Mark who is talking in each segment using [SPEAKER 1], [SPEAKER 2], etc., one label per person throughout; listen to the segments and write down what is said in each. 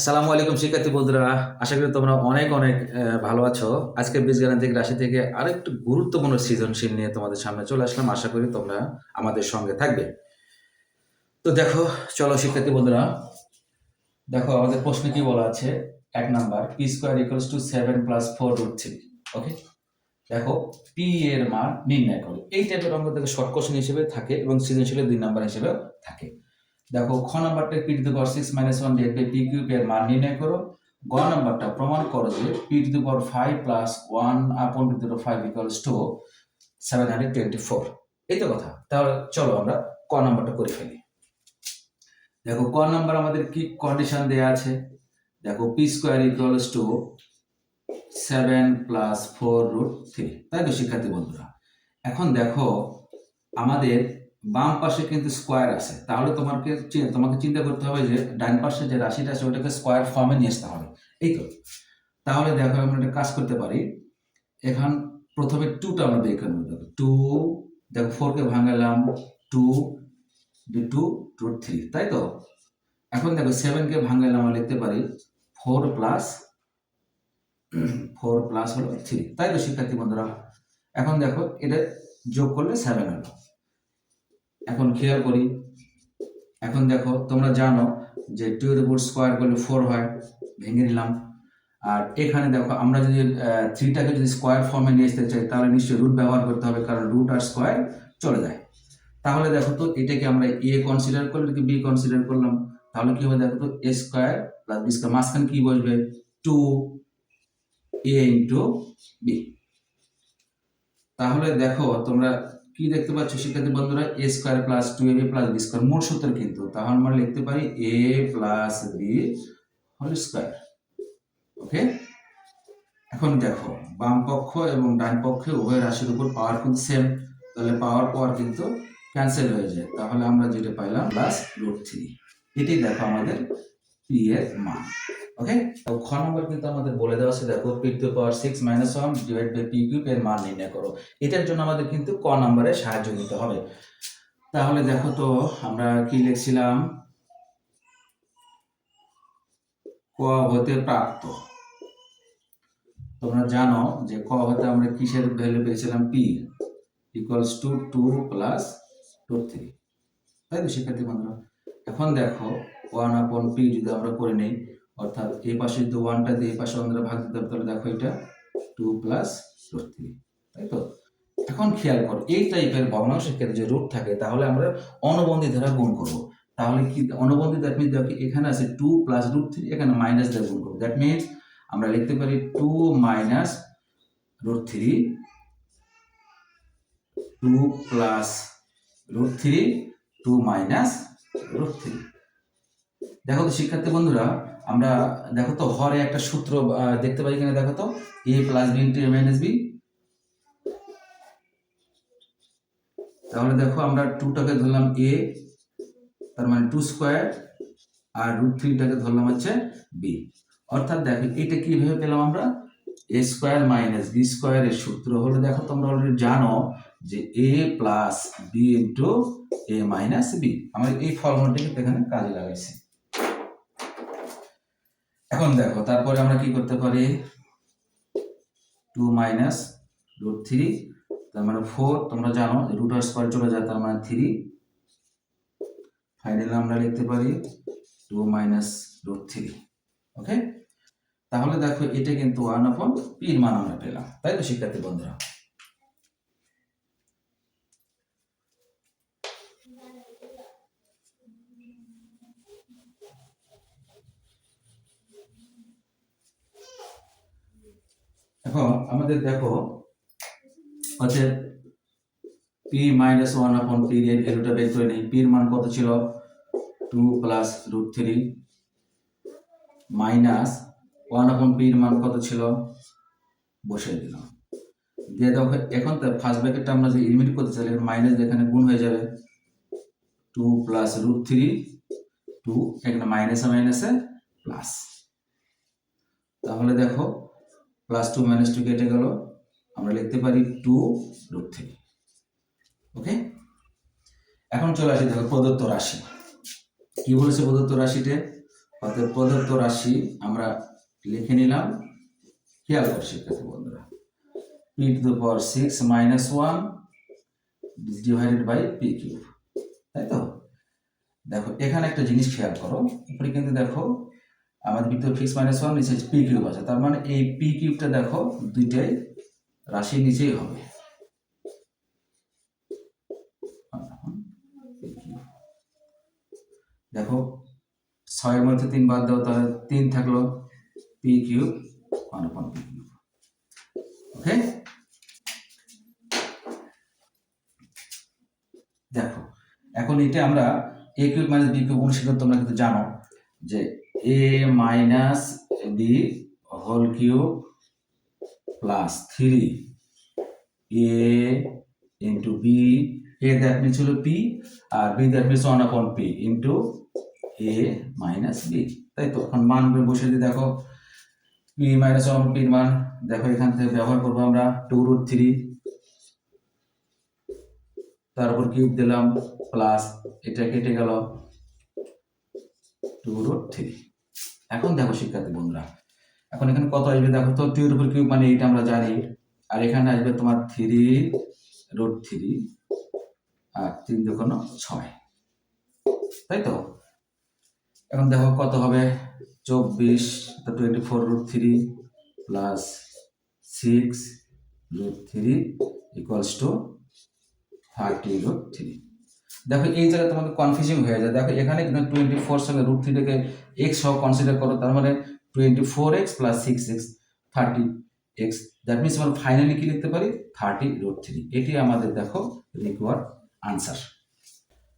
[SPEAKER 1] আসসালামু আলাইকুম শিক্ষার্থী বন্ধুরা, আশা করি তোমরা অনেক অনেক ভালো আছো। আজকে বীজগাণিতিক রাশি থেকে আরেকটু গুরুত্বপূর্ণ সৃজনশীল নিয়ে তোমাদের সামনে চলে আসলাম। আশা করি তোমরা আমাদের সঙ্গে থাকবে। তো দেখো, চলো শিক্ষার্থী বন্ধুরা, দেখো আমাদের প্রশ্নে কি বলা আছে? এক number p square equals to seven plus four root three okay দেখো পি এর মান নির্ণয় করো। এই টাইপের অঙ্ক থেকে শর্ট কোশ্চেন হিসেবে থাকে এবং সৃজনশীলের দুই নাম্বার হিসেবেও থাকে। দেখো খ নাম্বারটা p to the power six minus one by p cube এর মান নির্ণয় করো। গ নাম্বারটা প্রমাণ করো যে p to the power five plus one upon to the five equals to seven hundred twenty four এই তো কথা। তাহলে চলো আমরা ক নাম্বারটা করে ফেলি। দেখো, ক নাম্বার আমাদের কি কন্ডিশন দেয়া আছে? দেখো p square equals to seven plus four root three তাই তো, শিক্ষার্থী বন্ধুরা? এখন দেখো, আমাদের বাম পাশে কিন্তু স্কোয়ার আছে। তাহলে তোমাকে তোমাকে চিন্তা করতে হবে যে ডান পাশে যে রাশিটা আছে, ওটাকে স্কোয়ার ফর্মে নিয়ে আসতে হবে। এই তো। তাহলে দেখো আমরা একটা কাজ করতে পারি। এখন প্রথমে টুটা আমরা বের করে নেব। টু দেখো ফোরকে ভাঙালাম। টু টু টু থ্রি তাই তো? এখন দেখো সেভেনকে ভাঙালে আমরা লিখতে পারি ফোর প্লাস ফোর প্লাস হলো থ্রি তাই তো শিক্ষার্থী বন্ধুরা? এখন দেখো এটা যোগ করলে সেভেন হলো। এখন খেয়াল করি। এখন দেখো, তোমরা জানো যে টু এর উপর স্কোয়ার করলে ফোর হয়, ভেঙে নিলাম। আর এখানে দেখো, আমরা যদি থ্রিটাকে যদি স্কোয়ার ফর্মে নিয়ে আসতে চাই, তাহলে নিশ্চয়ই রুট ব্যবহার করতে হবে, কারণ রুট আর স্কোয়ার চলে যায়। তাহলে দেখো তো, এটাকে আমরা এ কনসিডার করলে কি বি কনসিডার করলাম? তাহলে কি হবে দেখো তো a square plus b square মাঝখানে কি বসবে? টু এ ইন্টু বি তাহলে দেখো, তোমরা কি দেখতে পাচ্ছ? শিক্ষার্থী বন্ধুরা a square plus two a b plus b square মূল সূত্র কিন্তু। তাহলে আমরা লিখতে পারি a plus b whole square okay এখন দেখো, বাম পক্ষ এবং ডান পক্ষে উভয় রাশির উপর পাওয়ার কিন্তু সেম তাহলে পাওয়ার পাওয়ার কিন্তু ক্যান্সেল হয়ে যায়। তাহলে আমরা যেটা পাইলাম প্লাস রুট থ্রি এটাই দেখো আমাদের পি মান ওকে খ নম্বর কিন্তু আমাদের বলে দেওয়া আছে, দেখো p to power six minus one divide by p cube এর মান নির্ণয় করো। এটার জন্য আমাদের কিন্তু ক নম্বরে সাহায্য নিতে হবে। তাহলে দেখো তো, আমরা কি লিখছিলাম? ক হতে প্রাপ্ত। তোমরা জানো যে ক হতে আমরা কিসের ভ্যালু পেয়েছিলাম? P equals to two plus two three তাই তো, শিক্ষার্থী বন্ধুরা? এখন দেখো ওয়ান আপন পি যদি আমরা করে নেই, অর্থাৎ এই পাশে যদি ওয়ানটা দিয়ে এই পাশে আমরা ভাগ দিতে তাহলে দেখো এটা টু প্লাস রুট থ্রি তাই তো? এখন খেয়াল করো, এই টাইপের ভগ্নাংশের ক্ষেত্রে যে রুট থাকে, তাহলে আমরা অনুবন্ধী দ্বারা গুণ করব। তাহলে কি অনুবন্ধী দ্যাট মিনস দেখো এখানে আছে টু প্লাস রুট থ্রি এখানে মাইনাস দিয়ে গুণ করব। দ্যাট মিনস আমরা লিখতে পারি two minus root three two plus root three two minus root three দেখো তো শিক্ষার্থী বন্ধুরা, আমরা দেখো তো হরে একটা সূত্র দেখতে পাই এখানে দেখো তো? A plus b into a minus b তাহলে দেখো আমরা টুটাকে ধরলাম এ তার মানে টু স্কোয়ার আর রুট থ্রিটাকে ধরলাম হচ্ছে বি অর্থাৎ দেখো, এটা কীভাবে পেলাম আমরা? এ স্কোয়ার মাইনাস বি স্কোয়ারের সূত্র হলো, দেখো তোমরা অলরেডি জানো যে a plus b into a minus b আমরা এই ফর্মুলাটিকে এখানে কাজে লাগাইছি। এখন দেখো, তারপরে আমরা কি করতে পারি? টু মাইনাস রুট থ্রি তার মানে ফোর তোমরা জানো রুট স্কোয়ার চলে যায়, তার মানে থ্রি ফাইনালি আমরা লিখতে পারি two minus root three okay তাহলে দেখো, এটা কিন্তু ওয়ান আপন পির মান আমরা পেলাম, তাই তো শিক্ষার্থী বন্ধুরা? এখন আমাদের দেখো হচ্ছে p minus one upon p এর ভ্যালুটা বের করে নিই। পির মান কত ছিল? Two plus root three minus one upon পির মান কত ছিল? বসিয়ে দিলাম। দিয়ে দেখো এখন তো ফার্স্ট ব্র্যাকেটটা আমরা যে এলিমিনেট করতে চাই মাইনাস এখানে গুণ হয়ে যাবে। Two plus root three two এখানে মাইনাসে মাইনাসে প্লাস তাহলে দেখো প্লাস টু মাইনাস টু কেটে গেল। আমরা লিখতে পারি টু রুট থ্রি ওকে এখন চলে আসি, দেখো প্রদত্ত রাশি। কি বলেছে প্রদত্ত রাশিতে? অতএব প্রদত্ত রাশি আমরা লিখে নিলাম। খেয়াল কর শিক্ষার্থী বন্ধুরা। P to the power six minus one divided by p cube তাই তো? দেখো, এখানে একটা জিনিস খেয়াল করো। উপরে কিন্তু দেখো আমাদের ভিতরে ফিক্স মাইনাস ওয়ান নিচে পি কিউব আছে। তার মানে এই পি কিউবটা দেখো, দুইটাই রাশির নিচেই হবে। দেখো, ছয়ের মধ্যে তিন বাদ দাও, তাহলে তিন থাকল p cube one p cube okay দেখো, এখন এটা আমরা a cube minus b cube অনুশীলন তোমরা কিন্তু জানো যে a minus b whole cube plus three a into b a that means হলো p R b that means one upon p into a minus b তাই তো? এখন মান বসে দিয়ে দেখো। পি মাইনাস ওয়ান পির মান, দেখো এখান থেকে ব্যবহার করব আমরা টু রুট থ্রি তারপর কিউব দিলাম প্লাস এটা কেটে গেল টু রুট থ্রি এখন দেখো শিক্ষার্থী বন্ধুরা, এখন এখানে কত আসবে? দেখো তো টু এর উপর কিউব মানে এইটা আমরা জানি। আর এখানে আসবে তোমার থ্রি রুট থ্রি আর তিন দুগুণ ছয়। তাই তো? এখন দেখো কত হবে? চব্বিশ twenty four root three plus six root three equals to thirty root three দেখো এই জায়গায় তোমাকে কনফিউজিং হয়ে যায়। দেখো এখানে কিন্তু টোয়েন্টি ফোর সঙ্গে রুট থ্রিটাকে এক্স সহ কনসিডার করো, তার মানে twenty four x plus six x thirty x that means আমরা ফাইনালি কি লিখতে পারি? থার্টি রুট থ্রি এটি আমাদের দেখো রিকোয়ার আনসার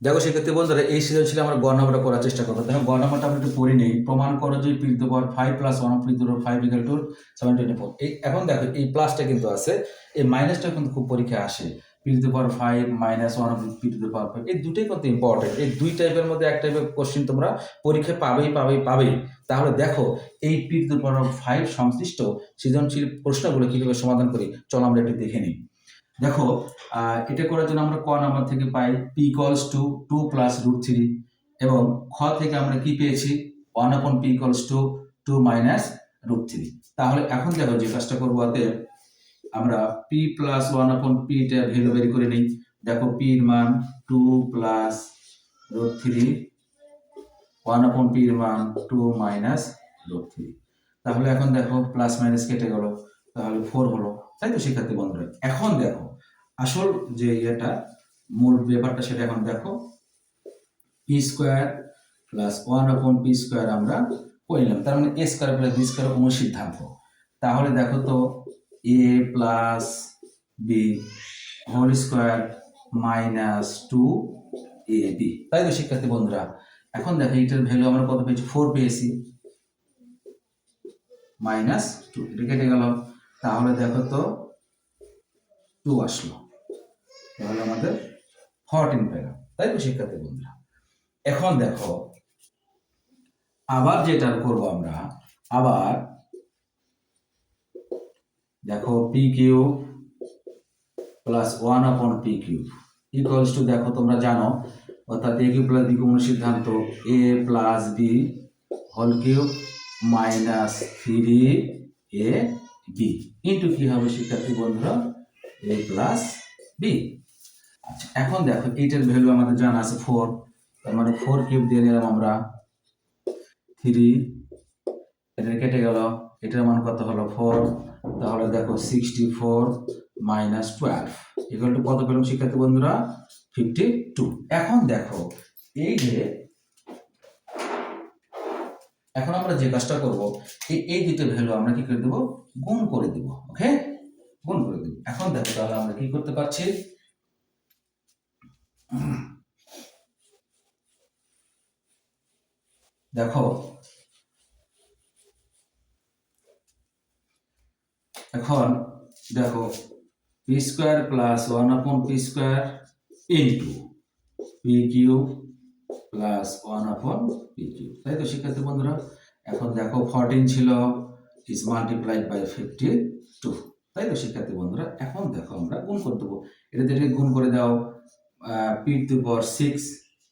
[SPEAKER 1] দেখো সেক্ষেত্রে বন্ধুরা, এই সৃজনশীল আমরা গণনামাটা করার চেষ্টা করব। দেখো গণনামাটা আমরা একটু পড়ে নেই। প্রমাণ করো যে p to power five plus one p to five equal to seven twenty four এই এখন দেখো, এই প্লাসটা কিন্তু আছে। এই মাইনাসটা কিন্তু খুব পরীক্ষায় আসে। P to power five minus one p to power five এই দুটোই কিন্তু ইম্পর্টেন্ট এই দুই টাইপের মধ্যে এক টাইপের কোশ্চেন তোমরা পরীক্ষায় পাবেই পাবেই পাবেই। তাহলে দেখো, এই পি টু পাওয়ার ফাইভ সংশ্লিষ্ট সৃজনশীল প্রশ্নগুলো কীভাবে সমাধান করি? চলো আমরা একটু দেখে নিই। দেখো এটা করার জন্য আমরা ক নাম্বার থেকে পাই p equals to two plus root three এবং খ থেকে আমরা কি পেয়েছি? One upon p equals to two minus root three তাহলে এখন দেখো যে কাজটা করব হাতে আমরা পি প্লাস ওয়ান আপন পিটা ভ্যালু বের করে নিই। দেখো পির মান two plus root three one upon পির মান টু মাইনাস রুট থ্রি তাহলে এখন দেখো প্লাস মাইনাস কেটে গেল, তাহলে ফোর হলো। তাই তো শিক্ষার্থী বন্ধুরা, এখন দেখো আসল যে ইয়েটা, মূল ব্যাপারটা সেটা এখন দেখো। P square plus one upon p square আমরা করে নিলাম তার মানে a square plus b square অনুসিদ্ধান্ত তাহলে দেখো তো a plus b whole square minus two a তাই তো, শিক্ষার্থী বন্ধুরা, এখন দেখো এটার ভ্যালু আমরা কত পেয়েছি? ফোর পেয়েছি। মাইনাস টু এটা কেটে গেল। তাহলে দেখো তো টু আসলো। তাহলে আমাদের ফরটিন পেলাম। তাই তো, শিক্ষার্থী বন্ধুরা? এখন দেখো, আবার যেটা করব আমরা, আবার দেখো p cube plus one upon p cube equals to দেখো তোমরা জানো, অর্থাৎ a cube plus b cube সিদ্ধান্ত a plus b whole cube minus three a b into কি হবে শিক্ষার্থী বন্ধুরা? এ প্লাস বি আচ্ছা এখন দেখো এইটার ভ্যালু আমাদের জানা আছে ফোর তার মানে ফোর কিউব দিয়ে নিলাম আমরা থ্রি এটা কেটে গেল। এটার মান কত হলো? ফোর তাহলে দেখো sixty four minus twelve two কত পেলাম শিক্ষার্থী বন্ধুরা? ফিফটি টু এখন দেখো, এই যে, এখন আমরা যে কাজটা করব, এই এই দুটো ভ্যালু আমরা কি করে দেবো? গুণ করে দেব ওকে গুণ করে দেব। এখন দেখো তাহলে আমরা কি করতে পারছি? দেখো এখন দেখো p square plus one upon p square into p cube plus one upon p cube তাই তো শিক্ষার্থী বন্ধুরা? এখন দেখো ফোরটিন ছিল is multiplied by fifty two তাই তো শিক্ষার্থী বন্ধুরা? এখন দেখো, আমরা গুণ করে দেবো। এটা থেকে গুণ করে দাও p to power six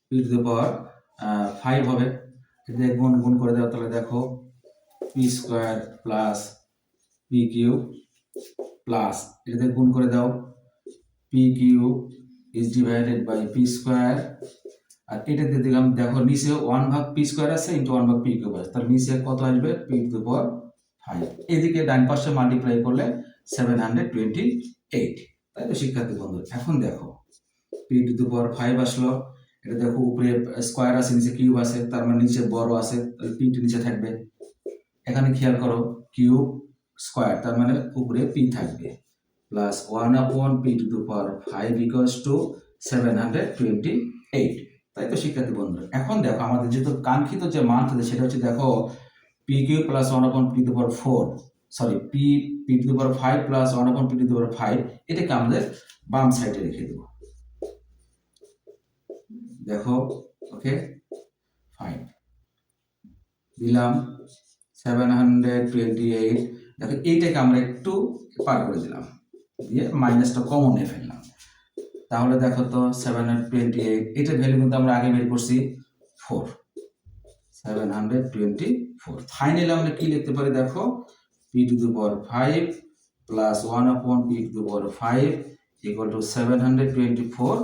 [SPEAKER 1] p to power five হবে। এটা গুণ গুণ করে দাও, তাহলে দেখো p square plus p cube plus এটাতে গুণ করে দাও। P cube is divided by p square আর এটাতে দেখলাম, দেখো নিচে ওয়ান ভাগ পি স্কোয়ার আছে ইন্টু ওয়ান ভাগ পি কিউব আছে। তাহলে নিচে কত আসবে? পি টু পাওয়ার ফাইভ এদিকে ডান পাশে মাল্টিপ্লাই করলে সেভেন হান্ড্রেড টোয়েন্টি এইট তাই তো, শিক্ষার্থী বন্ধু, এখন দেখো p to the power five আসলো। এটা দেখো, উপরে স্কোয়ার আছে, নিচে কিউব আছে, তার মানে নিচে বড় আছে। তাহলে পি নিচে থাকবে। এখানে খেয়াল করো কিউব স্কোয়ার তার মানে উপরে পি থাকবে। Plus one upon p to the power five equals to seven hundred twenty eight তাই তো শিক্ষার্থী বন্ধুরা, এখন দেখো আমাদের যেহেতু কাঙ্ক্ষিত যে মান থাকে, সেটা হচ্ছে দেখো p cube plus one upon p to power four sorry p p to power five plus one upon p to power five এটাকে আমাদের বাম সাইডে রেখে দেবো। দেখো ওকে ফাইন দিলাম সেভেন হান্ড্রেড টোয়েন্টি এইট দেখো এইটাকে আমরা একটু পার করে দিলাম। দিয়ে মাইনাসটা কমন নিয়ে ফেললাম। তাহলে দেখো তো সেভেন হান্ড্রেড টোয়েন্টি এইট এটার ভ্যালু কিন্তু আমরা আগে বের করছি four seven hundred twenty four finally আমরা কি লিখতে পারি দেখো? P to the power five plus one upon p to the power five equal to seven hundred twenty four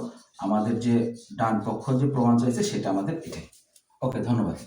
[SPEAKER 1] আমাদের যে ডান পক্ষ যে প্রমাণ চাইছে সেটা আমাদের এটাই। ওকে ধন্যবাদ।